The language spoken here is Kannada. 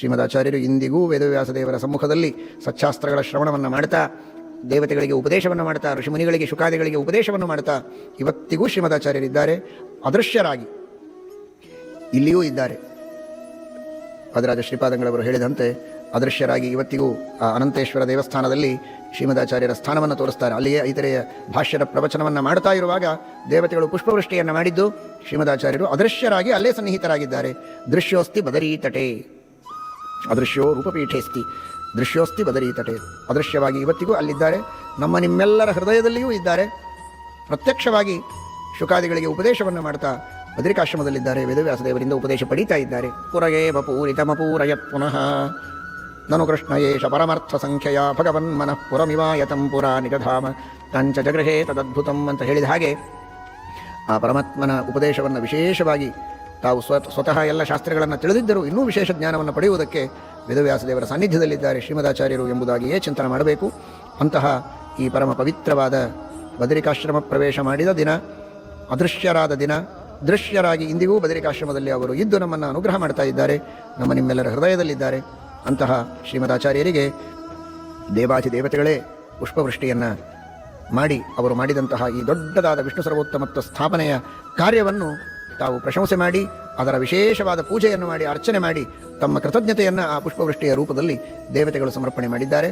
ಶ್ರೀಮದಾಚಾರ್ಯರು ಇಂದಿಗೂ ವೇದವ್ಯಾಸ ದೇವರ ಸಮ್ಮುಖದಲ್ಲಿ ಸಚ್ಚಾಸ್ತ್ರಗಳ ಶ್ರವಣವನ್ನು ಮಾಡ್ತಾ, ದೇವತೆಗಳಿಗೆ ಉಪದೇಶವನ್ನು ಮಾಡ್ತಾ, ಋಷಿಮುನಿಗಳಿಗೆ, ಶುಕಾದಿಗಳಿಗೆ ಉಪದೇಶವನ್ನು ಮಾಡ್ತಾ ಇವತ್ತಿಗೂ ಶ್ರೀಮದಾಚಾರ್ಯರಿದ್ದಾರೆ. ಅದೃಶ್ಯರಾಗಿ ಇಲ್ಲಿಯೂ ಇದ್ದಾರೆ. ಅದರಾಜ ಶ್ರೀಪಾದಂಗಳವರು ಹೇಳಿದಂತೆ ಅದೃಶ್ಯರಾಗಿ ಇವತ್ತಿಗೂ ಆ ಅನಂತೇಶ್ವರ ದೇವಸ್ಥಾನದಲ್ಲಿ ಶ್ರೀಮದಾಚಾರ್ಯರ ಸ್ಥಾನವನ್ನು ತೋರಿಸ್ತಾರೆ. ಅಲ್ಲಿಯೇ ಇತರೆಯ ಭಾಷ್ಯದ ಪ್ರವಚನವನ್ನು ಮಾಡ್ತಾ ಇರುವಾಗ ದೇವತೆಗಳು ಪುಷ್ಪವೃಷ್ಟಿಯನ್ನು ಮಾಡಿದ್ದು ಶ್ರೀಮದಾಚಾರ್ಯರು ಅದೃಶ್ಯರಾಗಿ ಅಲ್ಲೇ ಸನ್ನಿಹಿತರಾಗಿದ್ದಾರೆ. ದೃಶ್ಯೋಸ್ತಿ ಬದರೀತಟೆ. ಅದೃಶ್ಯೋ ರೂಪಪೀಠೇಸ್ತಿ ದೃಶ್ಯೋಸ್ತಿ ಬದರೀತಟೆ ಅದೃಶ್ಯವಾಗಿ ಇವತ್ತಿಗೂ ಅಲ್ಲಿದ್ದಾರೆ. ನಮ್ಮ ನಿಮ್ಮೆಲ್ಲರ ಹೃದಯದಲ್ಲಿಯೂ ಇದ್ದಾರೆ. ಪ್ರತ್ಯಕ್ಷವಾಗಿ ಶುಕಾದಿಗಳಿಗೆ ಉಪದೇಶವನ್ನು ಮಾಡ್ತಾ ಬದರಿಕಾಶ್ರಮದಲ್ಲಿದ್ದಾರೆ. ವೇದವ್ಯಾಸದೇವರಿಂದ ಉಪದೇಶ ಪಡೀತಾ ಇದ್ದಾರೆ. ಪುರಯೇ ವಪೂರಿತಮಪೂರಯತ್ ಪುನಃ. ನನು ಕೃಷ್ಣ ಏಷ ಪರಮಾರ್ಥ ಸಂಖ್ಯೆಯ ಭಗವನ್ ಮನಃ ಪುರ ನಿಜಧಾಮ. ಕಂಚ ಜಗೃಹೇ ತದದ್ಭುತಂ ಅಂತ ಹೇಳಿದ ಹಾಗೆ ಆ ಪರಮಾತ್ಮನ ಉಪದೇಶವನ್ನು ವಿಶೇಷವಾಗಿ ತಾವು ಸ್ವ ಸ್ವತಃ ಎಲ್ಲ ಶಾಸ್ತ್ರಗಳನ್ನು ತಿಳಿದಿದ್ದರೂ ಇನ್ನೂ ವಿಶೇಷ ಜ್ಞಾನವನ್ನು ಪಡೆಯುವುದಕ್ಕೆ ವೇದವ್ಯಾಸದೇವರ ಸಾನ್ನಿಧ್ಯದಲ್ಲಿದ್ದಾರೆ ಶ್ರೀಮದಾಚಾರ್ಯರು ಎಂಬುದಾಗಿಯೇ ಚಿಂತನೆ ಮಾಡಬೇಕು. ಅಂತಹ ಈ ಪರಮ ಪವಿತ್ರವಾದ ಬದರಿಕಾಶ್ರಮ ಪ್ರವೇಶ ಮಾಡಿದ ದಿನ, ಅದೃಶ್ಯರಾದ ದಿನ, ದೃಶ್ಯರಾಗಿ ಇಂದಿಗೂ ಬದರಿಕಾಶ್ರಮದಲ್ಲಿ ಅವರು ಇದ್ದು ನಮ್ಮನ್ನು ಅನುಗ್ರಹ ಮಾಡ್ತಾ ಇದ್ದಾರೆ, ನಮ್ಮ ನಿಮ್ಮೆಲ್ಲರ ಹೃದಯದಲ್ಲಿದ್ದಾರೆ. ಅಂತಹ ಶ್ರೀಮದಾಚಾರ್ಯರಿಗೆ ದೇವಾಧಿ ದೇವತೆಗಳೇ ಪುಷ್ಪವೃಷ್ಟಿಯನ್ನು ಮಾಡಿ, ಅವರು ಮಾಡಿದಂತಹ ಈ ದೊಡ್ಡದಾದ ವಿಷ್ಣು ಸರ್ವೋತ್ತಮತ್ವ ಸ್ಥಾಪನೆಯ ಕಾರ್ಯವನ್ನು ತಾವು ಪ್ರಶಂಸೆ ಮಾಡಿ, ಅದರ ವಿಶೇಷವಾದ ಪೂಜೆಯನ್ನು ಮಾಡಿ, ಅರ್ಚನೆ ಮಾಡಿ, ತಮ್ಮ ಕೃತಜ್ಞತೆಯನ್ನು ಆ ಪುಷ್ಪವೃಷ್ಟಿಯ ರೂಪದಲ್ಲಿ ದೇವತೆಗಳು ಸಮರ್ಪಣೆ ಮಾಡಿದ್ದಾರೆ.